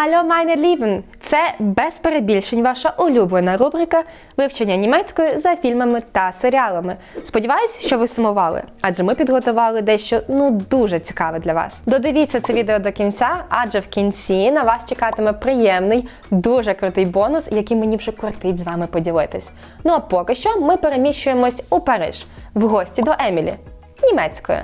Hallo, meine Lieben! Це без перебільшень ваша улюблена рубрика вивчення німецької за фільмами та серіалами. Сподіваюсь, що ви сумували, адже ми підготували дещо ну дуже цікаве для вас. Додивіться це відео до кінця, адже в кінці на вас чекатиме приємний, дуже крутий бонус, який мені вже кортить з вами поділитись. Ну а поки що ми переміщуємось у Париж в гості до Емілі німецькою.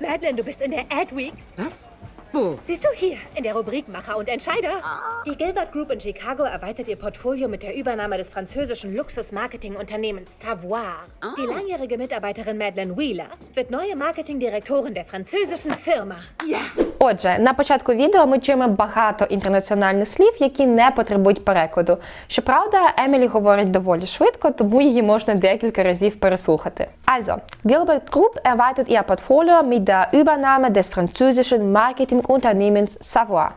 Madeleine, du bist in der Adweek. Was? Wo? Siehst du hier, in der Rubrik Macher und Entscheider. Die Gilbert Group in Chicago erweitert ihr Portfolio mit der Übernahme des französischen Luxus-Marketing-Unternehmens Savoir. Die langjährige Mitarbeiterin Madeleine Wheeler wird neue Marketingdirektorin der französischen Firma. Ja. Отже, на початку відео ми чуємо багато інтернаціональних слів, які не потребують перекладу. Щоправда, Емілі говорить доволі швидко, тому її можна декілька разів переслухати. Also, Gilbert Group erweitert ihr Portfolio mit der Übernahme des französischen Marketingunternehmens Savoir.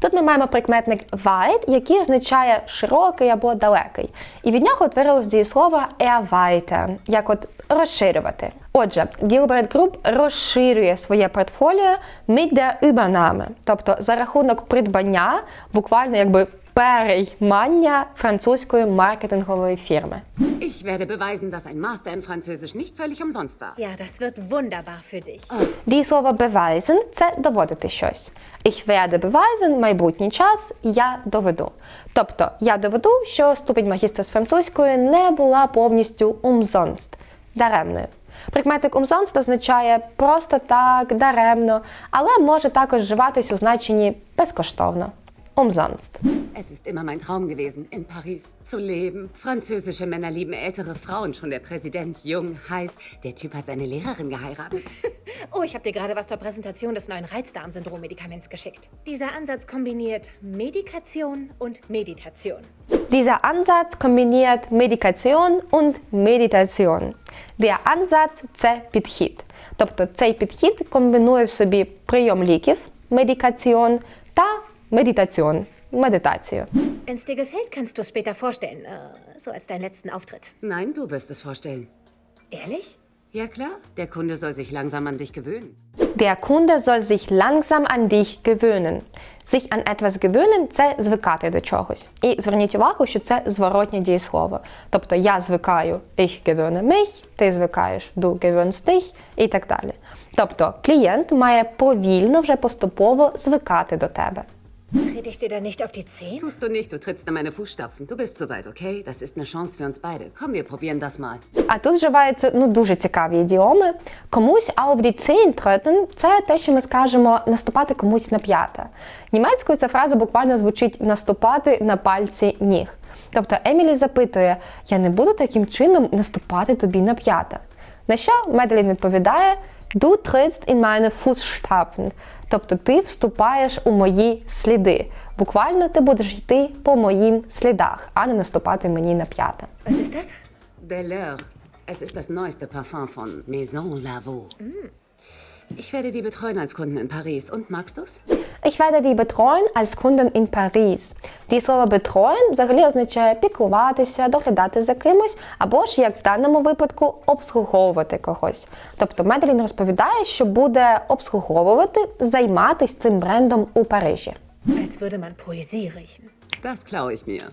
Тут ми маємо прикметник weit, який означає широкий або далекий. І від нього утворилось дієслово erweitern, як от розширювати. Отже, Gilbert Group розширює своє портфоліо mit der Übernahme, тобто за рахунок придбання, буквально якби переймання французької маркетингової фірми. Ich werde beweisen, dass ein Master in Französisch nicht völlig umsonst war. Ja, das wird wunderbar für dich. Дієслово beweisen – це доводити щось. Ich werde beweisen – майбутній час, я доведу. Тобто, я доведу, що ступінь магістра з французької не була повністю umsonst – даремною. Прикметник umsonst означає просто так, даремно, але може також вживатись у значенні безкоштовно. Umsonst. Es ist immer mein Traum gewesen, in Paris zu leben. Französische Männer lieben ältere Frauen, schon der Präsident jung, heiß. Der Typ hat seine Lehrerin geheiratet. Oh, ich habe dir gerade was zur Präsentation des neuen Reizdarmsyndrom-Medikaments geschickt. Dieser Ansatz kombiniert Medikation und Meditation. Dieser Ansatz kombiniert Medikation und Meditation. Der Ansatz – це підхід. Тобто цей підхід комбінує в собі прийом ліків, медикаціон та медитаціон, медитацію. Wenn es dir gefällt, kannst du es später vorstellen. Äh, so als deinen letzten Auftritt. Nein, du wirst es vorstellen. Ehrlich? Ja klar, der Kunde soll sich langsam an dich gewöhnen. Der Kunde soll sich langsam an dich gewöhnen. Sich an etwas gewöhnen – це звикати до чогось. І зверніть увагу, що це зворотнє дієслово. Тобто я звикаю ich gewöhne mich, ти звикаєш du gewöhnst dich і так далі. Тобто клієнт має повільно вже поступово звикати до тебе. Trete ich dir da nicht auf die Zehen? Tust du nicht, du trittst in meine Fußstapfen. Du bist soweit, okay? Das ist eine Chance für uns beide. Komm, wir probieren das mal. А тут вживаються ну дуже цікаві ідіоми. Комусь auf die Zehen treten – це те, що ми скажемо наступати комусь на п'ята. Німецькою ця фраза буквально звучить наступати на пальці ніг. Тобто Емілі запитує: я не буду таким чином наступати тобі на п'ята. На що Медлін відповідає: Du trittst in meine Fußstapfen. Тобто ти вступаєш у мої сліди. Буквально ти будеш йти по моїм слідах, а не наступати мені на п'ята. Was ist das? Der Leur. Es ist das neueste Parfum von Maison Lavaux. Ich werde die betreuen als Kunden in Paris. Und magst du's? Ich werde die betreuen als Kunden in Paris. Дієслово betreuen взагалі означає піклуватися, доглядати за кимось, або ж, як в даному випадку, обслуговувати когось. Тобто Медлін розповідає, що буде обслуговувати, займатися цим брендом у Парижі. Als würde man Poesie riechen. Das klaue ich mir.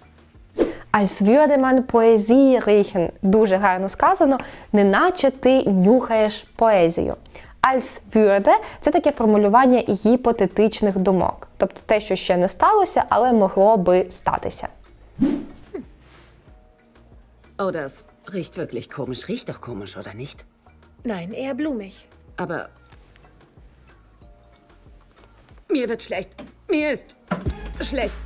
Als würde man Poesie riechen. Дуже гарно сказано, неначе ти нюхаєш поезію. Als würde – це таке формулювання гіпотетичних думок, тобто те, що ще не сталося, але могло би статися. Oh, das riecht wirklich komisch. Riecht doch komisch, oder nicht? Nein, eher blumig. Aber. Mir wird schlecht. Mir ist schlecht.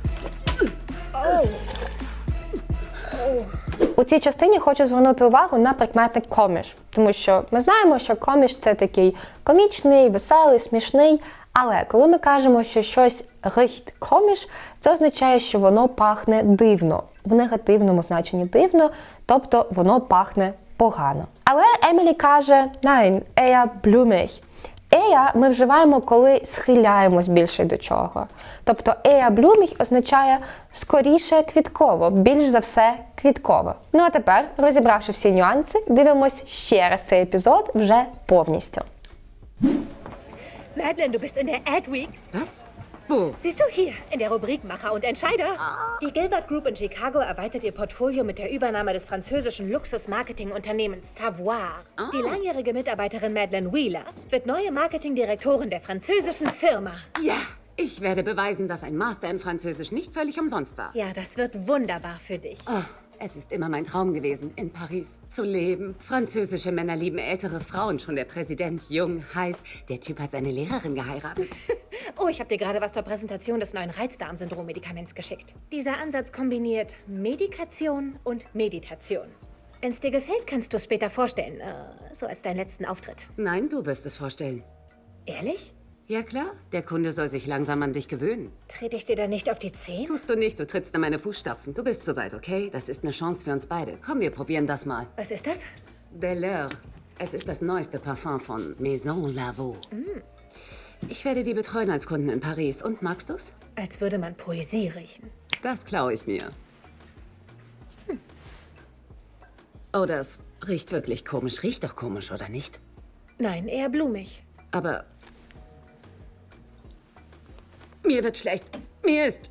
У цій частині хочу звернути увагу на прикметник коміш, тому що ми знаємо, що коміш це такий комічний, веселий, смішний. Але коли ми кажемо, що щось рихт коміш, це означає, що воно пахне дивно, в негативному значенні дивно, тобто воно пахне погано. Але Емілі каже: Nein, eher blumig. Ея ми вживаємо, коли схиляємось більше до чого. Тобто ея блюміх означає скоріше квітково, більш за все квітково. Ну а тепер, розібравши всі нюанси, дивимось ще раз цей епізод вже повністю. Madeline, du bist in der Adweek. Was? Wo? Siehst du hier, in der Rubrik Macher und Entscheider? Die Gilbert Group in Chicago erweitert ihr Portfolio mit der Übernahme des französischen Luxus-Marketing-Unternehmens Savoir. Die langjährige Mitarbeiterin Madeleine Wheeler wird neue Marketingdirektorin der französischen Firma. Ja, ich werde beweisen, dass ein Master in Französisch nicht völlig umsonst war. Ja, das wird wunderbar für dich. Oh, es ist immer mein Traum gewesen, in Paris zu leben. Französische Männer lieben ältere Frauen, schon der Präsident jung, heiß. Der Typ hat seine Lehrerin geheiratet. Oh, ich habe dir gerade was zur Präsentation des neuen Reizdarmsyndrom-Medikaments geschickt. Dieser Ansatz kombiniert Medikation und Meditation. Wenn es dir gefällt, kannst du es später vorstellen. Äh, so als deinen letzten Auftritt. Nein, du wirst es vorstellen. Ehrlich? Ja klar, der Kunde soll sich langsam an dich gewöhnen. Trete ich dir da nicht auf die Zehen? Tust du nicht, du trittst in meine Fußstapfen. Du bist soweit, okay? Das ist eine Chance für uns beide. Komm, wir probieren das mal. Was ist das? Deleur. Es ist das neueste Parfum von Maison Lavaux. Ich werde die betreuen als Kunden in Paris. Und magst du's? Als würde man Poesie riechen. Das klaue ich mir. Hm. Oh, das riecht wirklich komisch. Riecht doch komisch, oder nicht? Nein, eher blumig. Aber. Mir wird schlecht. Mir ist.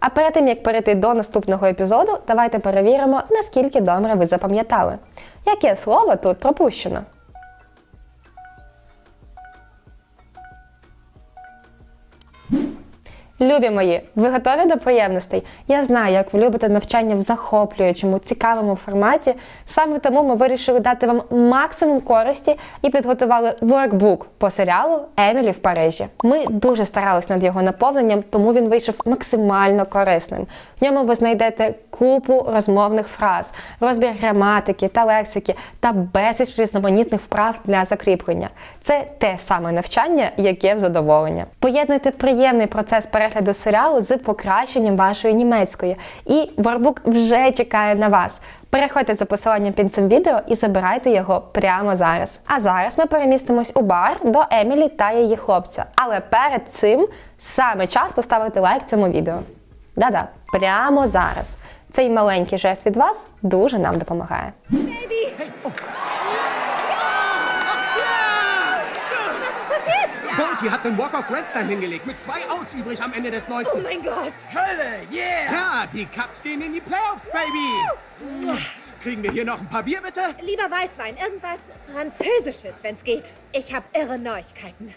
А перед тим як перейти до наступного епізоду, давайте перевіримо, наскільки добре ви запам'ятали. Яке слово тут пропущено? Любі мої, ви готові до приємностей? Я знаю, як ви любите навчання в захоплюючому, цікавому форматі. Саме тому ми вирішили дати вам максимум користі і підготували воркбук по серіалу Емілі в Парижі. Ми дуже старались над його наповненням, тому він вийшов максимально корисним. В ньому ви знайдете купу розмовних фраз, розбір граматики та лексики та безліч різноманітних вправ для закріплення. Це те саме навчання, яке в задоволення. Поєднуйте приємний процес перегляду серіалу з покращенням вашої німецької. І воркбук вже чекає на вас. Переходьте за посиланням під цим відео і забирайте його прямо зараз. А зараз ми перемістимось у бар до Емілі та її хлопця. Але перед цим саме час поставити лайк цьому відео. Да-да, прямо зараз. Цей маленький жест від вас дуже нам допомагає. Bounty hat den Walk of Grandstand hingelegt mit zwei Outs übrig am Ende des neunten. Oh mein Gott! Hölle, yeah! Ja, die Cups gehen in die Playoffs, Baby! Kriegen wir hier noch ein paar Bier, bitte? Lieber Weißwein, irgendwas Französisches, wenn's geht. Ich habe irre Neuigkeiten.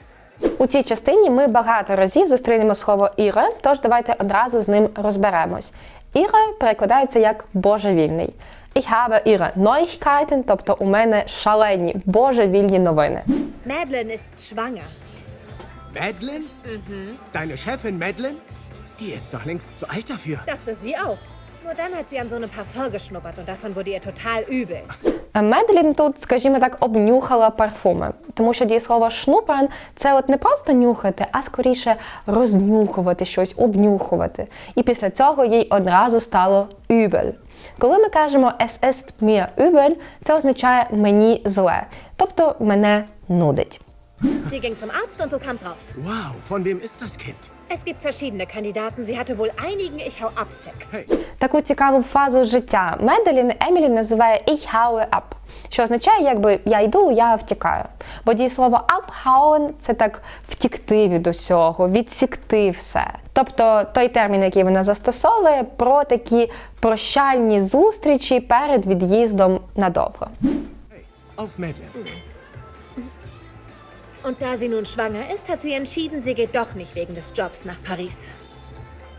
У цій частині ми багато разів зустрінемо слово іре, тож давайте одразу з ним розберемось. Іре перекладається як божевільний. Ich habe ihre Neuigkeiten, тобто у мене шалені божевільні новини. Madeline ist schwanger. Madeline? Deine Chefin Madeline? Die ist doch längst zu alt dafür. Dachte sie auch. Nur dann hat sie an so einem Parfum geschnuppert und davon wurde ihr total übel. Медлін тут, скажімо так, обнюхала парфуми, тому що дієслово шнуперен це от не просто нюхати, а скоріше рознюхувати щось, обнюхувати. І після цього їй одразу стало übel. Коли ми кажемо es ist mir übel, це означає мені зле, тобто мене нудить. Sie ging zum Arzt und so kam's raus. Wow, von wem ist das Kind? Es gibt verschiedene Kandidaten. Sie hatte wohl einigen Ich hau ab Sex. Hey, Таку цікаву фазу життя Меделін Емілі називає ich haue ab, що означає, якби я йду, я втікаю. Бо дієслово abhauen – це так втікти від усього, відсікти все. Тобто той термін, який вона застосовує, про такі прощальні зустрічі перед від'їздом надовго. hey, auf Madeline. Und da sie nun schwanger ist, hat sie entschieden, sie geht doch nicht wegen des Jobs nach Paris.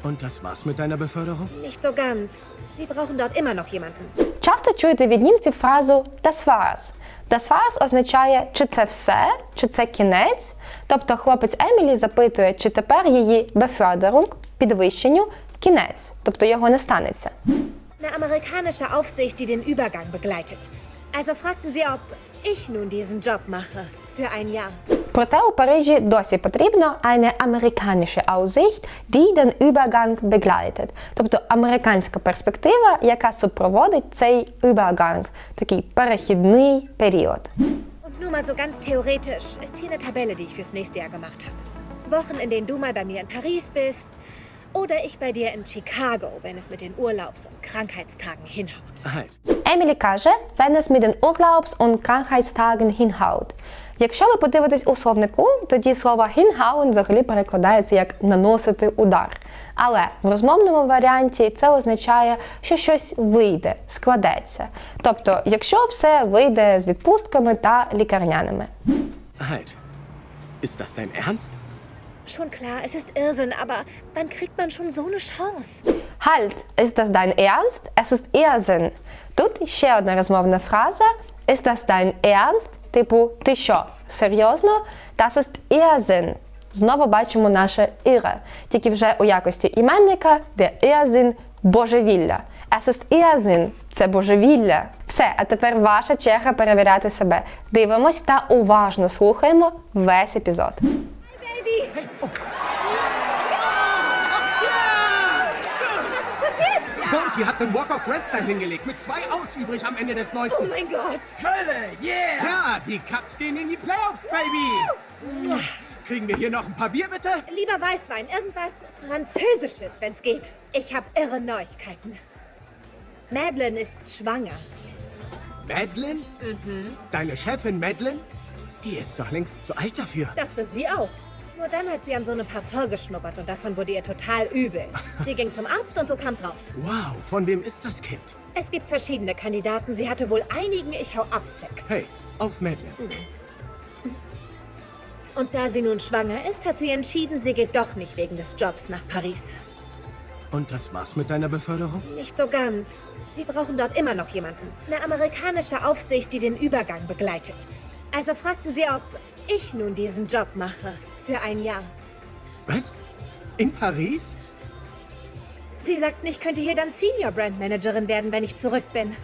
Und das war's mit deiner Beförderung? Nicht so ganz. Sie brauchen dort immer noch jemanden. Часто чуєте від німців фразу das war's. Das war's означає, чи це все, чи це кінець. Тобто хлопець Емілі запитує, чи тепер її Beförderung, підвищенню, кінець, тобто його не станеться. Eine amerikanische Aufsicht, die den Übergang begleitet. Also fragten sie, ob ich nun diesen Job mache. Für ein Jahr. Проте у Парижі досі потрібно eine amerikanische Aussicht, die den Übergang begleitet. Тобто американська перспектива, яка супроводить цей Übergang, такий перехідний період. Und nur mal so ganz theoretisch ist hier eine Tabelle, die ich fürs nächste Jahr gemacht habe. Wochen, in denen du mal bei mir in Paris bist. Oder ich bei dir in Chicago, wenn es mit den Urlaubs- und Krankheitstagen hinhaut. Halt. Емілі каже, wenn es mit den Urlaubs- und Krankheitstagen hinhaut. Якщо ви подивитесь у словнику, тоді слово hinhauen взагалі перекладається як наносити удар. Але в розмовному варіанті це означає, що щось вийде, складеться. Тобто, якщо все вийде з відпустками та лікарняними. Halt. Ist das dein Ernst? Schon klar, es ist Irrsinn, aber wann kriegt man schon so eine Chance? Halt, ist das dein Ernst? Es ist Irrsinn. Тут ще одна розмовна фраза. Ist das dein Ernst? Типу, ти що? Серйозно? Das ist Irrsinn. Знову бачимо наше іре, тільки вже у якості іменника, де Irrsinn – божевілля. Es ist Irrsinn – це божевілля. Все, а тепер ваша черга перевіряти себе. Дивимось та уважно слухаємо весь епізод. Baby! Was passiert? Bounty hat einen Walk of Grandstand hingelegt mit zwei Outs übrig am Ende des neunten. Oh mein Gott! Hölle, yeah! Ja, die Cups gehen in die Playoffs, Baby! Kriegen wir hier noch ein paar Bier, bitte? Lieber Weißwein, irgendwas Französisches, wenn's geht. Ich habe irre Neuigkeiten. Madeline ist schwanger. Madeline? Deine Chefin Madeline? Die ist doch längst zu alt dafür. Dachte sie auch. Nur dann hat sie an so einem Parfum geschnuppert und davon wurde ihr total übel. Sie ging zum Arzt und so kam's raus. Wow, von wem ist das Kind? Es gibt verschiedene Kandidaten. Sie hatte wohl einigen Ich hau ab Sex. Hey, auf Madeline. Und da sie nun schwanger ist, hat sie entschieden, sie geht doch nicht wegen des Jobs nach Paris. Und das war's mit deiner Beförderung? Nicht so ganz. Sie brauchen dort immer noch jemanden. Eine amerikanische Aufsicht, die den Übergang begleitet. Also fragten sie, ob ich nun diesen Job mache. Für ein Jahr. Was? In Paris? Sie sagten, ich könnte hier dann Senior Brand Managerin werden, wenn ich zurück bin.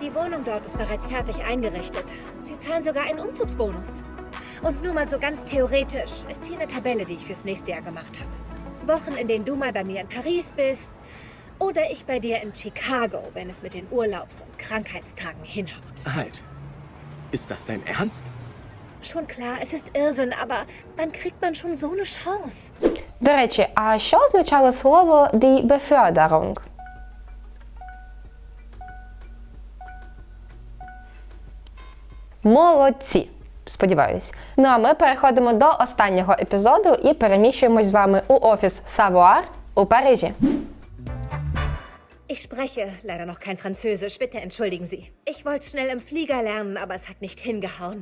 Die Wohnung dort ist bereits fertig eingerichtet. Sie zahlen sogar einen Umzugsbonus. Und nur mal so ganz theoretisch ist hier eine Tabelle, die ich fürs nächste Jahr gemacht habe. Wochen, in denen du mal bei mir in Paris bist oder ich bei dir in Chicago, wenn es mit den Urlaubs- und Krankheitstagen hinhaut. Halt. Ist das dein Ernst? Schon klar, es ist Irrsinn, aber wann kriegt man schon so eine Chance? До речі, а що означало слово die Beförderung? Молодці! Сподіваюсь. Ну а ми переходимо до останнього епізоду і переміщуємось з вами у офіс Savoir у Парижі. Ich spreche leider noch kein Französisch, bitte entschuldigen Sie. Ich wollte schnell im Flieger lernen, aber es hat nicht hingehauen.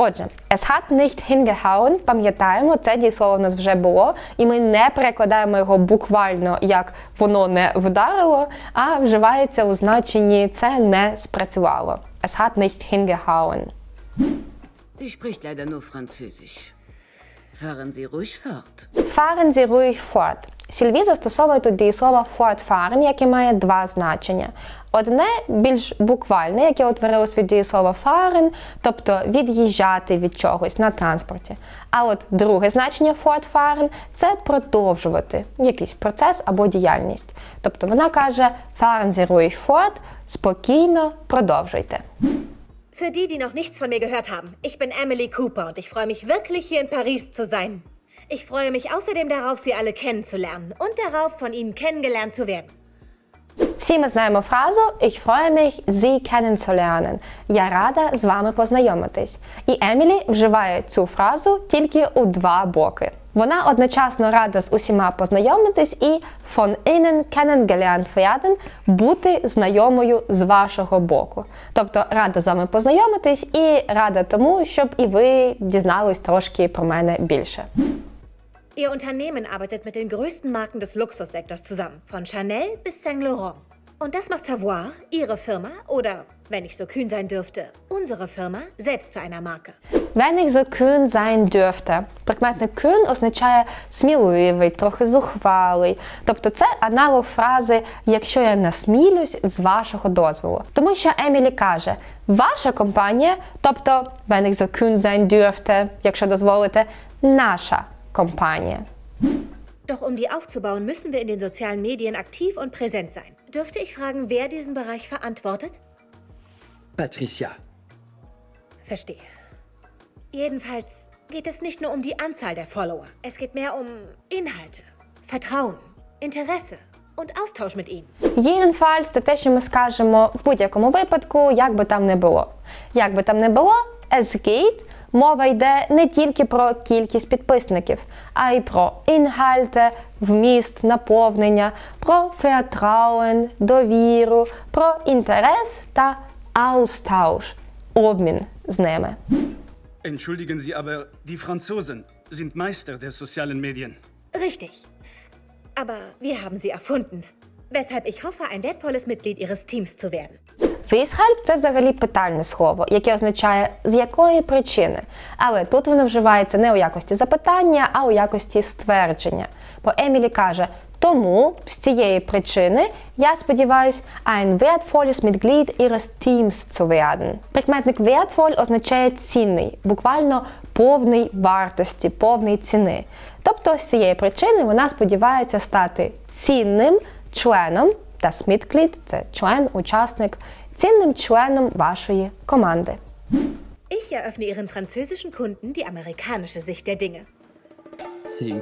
Отже, es hat nicht hingehauen, пам'ятаємо, це дієслово в нас вже було, і ми не перекладаємо його буквально як воно не вдарило, а вживається у значенні це не спрацювало. Es hat nicht hingehauen. Sie spricht leider nur Französisch. Fahren Sie ruhig fort. Fahren Sie ruhig fort. Сільві застосовує тут дієслово fortfahren, яке має два значення. Одне більш буквальне, яке утворилось від дієслова fahren, тобто від'їжджати від чогось на транспорті. А от друге значення fortfahren – це продовжувати якийсь процес або діяльність. Тобто вона каже fahren Sie ruhig fort, спокійно продовжуйте. Für die, die noch nichts von mir gehört haben, ich bin Emily Cooper und ich freue mich wirklich, hier in Paris zu sein. Ich freue mich außerdem darauf, Sie alle kennenzulernen und darauf, von Ihnen kennengelernt zu werden. Всі ми знаємо фразу Ich freue mich, Sie kennenzulernen. Я рада з вами познайомитись. І Емілі вживає цю фразу тільки у два боки. Вона одночасно рада з усіма познайомитись і von innen kennengelernt werden – бути знайомою з вашого боку. Тобто рада з вами познайомитись і рада тому, щоб і ви дізнались трошки про мене більше. Ihr Unternehmen arbeitet mit den größten Marken des Luxussektors zusammen, von Chanel bis Saint Laurent. Und das macht Savoir, Ihre Firma oder, wenn ich so kühn sein dürfte, unsere Firma selbst zu einer Marke. Wenn ich so kühn sein dürfte. Прикметник kühn означає сміливий, трохи зухвалий. Тобто це аналог фрази якщо я насмілюсь з вашого дозволу. Тому що Емілі каже, ваша компанія, тобто wenn ich so kühn sein dürfte, якщо дозволите, наша компанія. Doch um die aufzubauen, müssen wir in den sozialen Medien aktiv und präsent sein. Dürfte ich fragen, wer diesen Bereich verantwortet? Patricia. Verstehe. Jedenfalls geht es nicht nur um die Anzahl der Follower. Es geht mehr um Inhalte, Vertrauen, Interesse und Austausch mit ihnen. Jedenfalls це те, що ми скажемо в будь-якому випадку, як би там не було. Як би там не було, es geht мова йде не тільки про кількість підписників, а й про інхальте, вміст, наповнення, про Vertrauen, довіру, про інтерес та Austausch, обмін з ними. Entschuldigen Sie, aber die Franzosen sind Meister der sozialen Medien. Richtig. Aber wir haben sie erfunden. Weshalb ich hoffe, ein wertvolles Mitglied ihres Teams zu werden. Вісхальт це взагалі питальне слово, яке означає з якої причини. Але тут воно вживається не у якості запитання, а у якості ствердження. Бо Емілі каже: тому з цієї причини я сподіваюсь, ein wertvolles Mitglied ihres Teams zu werden. Прикметник wertvoll означає цінний, буквально повний вартості, повний ціни. Тобто з цієї причини вона сподівається стати цінним членом das Mitglied – це член, учасник, цінним членом вашої команди. Ich eröffne ihren französischen Kunden die amerikanische Sicht der Dinge. C'est.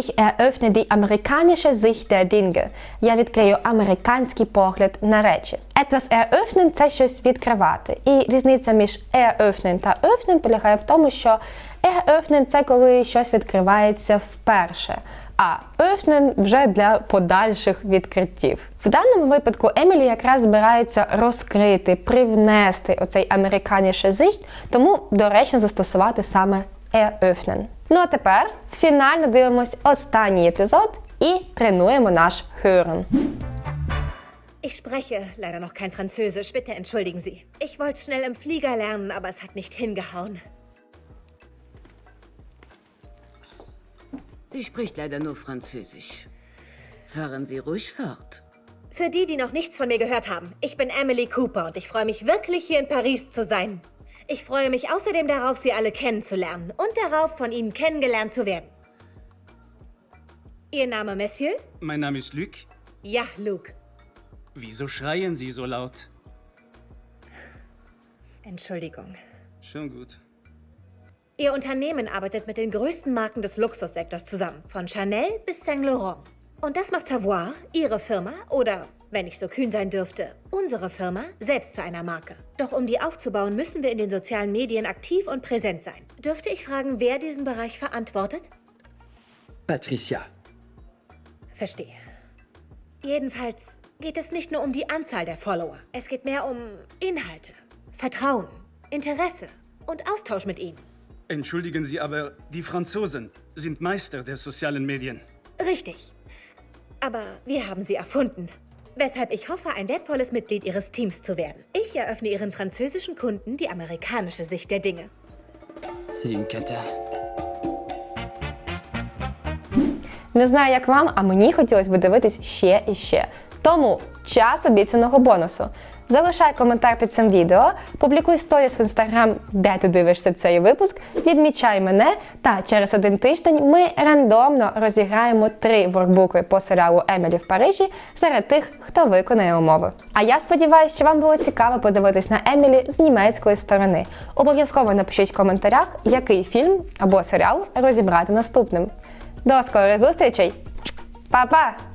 Ich eröffne die amerikanische Sicht der Dinge. Я відкрию американський погляд на речі. Etwas eröffnen – це щось відкривати. І різниця між eröffnen та öffnen полягає в тому, що eröffnen – це коли щось відкривається вперше. А öffnen вже для подальших відкриттів. В даному випадку Емілі якраз збирається розкрити, привнести оцей американіше Sicht, тому доречно застосувати саме eröffnen. Ну а тепер фінально дивимось останній епізод і тренуємо наш Hören. Ich spreche leider noch kein Französisch, bitte entschuldigen Sie. Ich wollte schnell im Flieger lernen, aber es hat nicht hingehauen. Sie spricht leider nur Französisch. Fahren Sie ruhig fort. Für die, die noch nichts von mir gehört haben, ich bin Emily Cooper und ich freue mich wirklich, hier in Paris zu sein. Ich freue mich außerdem darauf, Sie alle kennenzulernen und darauf, von Ihnen kennengelernt zu werden. Ihr Name, Monsieur? Mein Name ist Luc. Ja, Luke. Wieso schreien Sie so laut? Entschuldigung. Schon gut. Ihr Unternehmen arbeitet mit den größten Marken des Luxussektors zusammen, von Chanel bis Saint Laurent. Und das macht Savoir, Ihre Firma oder, wenn ich so kühn sein dürfte, unsere Firma selbst zu einer Marke. Doch um die aufzubauen, müssen wir in den sozialen Medien aktiv und präsent sein. Dürfte ich fragen, wer diesen Bereich verantwortet? Patricia. Verstehe. Jedenfalls geht es nicht nur um die Anzahl der Follower. Es geht mehr um Inhalte, Vertrauen, Interesse und Austausch mit ihnen. Entschuldigen Sie, aber die Franzosen sind Meister der sozialen Medien. Richtig. Aber wir haben sie erfunden. Weshalb ich hoffe, ein wertvolles Mitglied ihres Teams zu werden. Ich eröffne ihren französischen Kunden die amerikanische Sicht der Dinge. C'est une cata. Не знаю, як вам, а мені хотілося б дивитись ще і ще. Тому час обіцяного бонусу. Залишай коментар під цим відео, публікуй сторіс в інстаграм, де ти дивишся цей випуск, відмічай мене, та через один тиждень ми рандомно розіграємо три воркбуки по серіалу Емілі в Парижі серед тих, хто виконає умови. А я сподіваюся, що вам було цікаво подивитись на Емілі з німецької сторони. Обов'язково напишіть в коментарях, який фільм або серіал розібрати наступним. До скорих зустрічей! Па-па!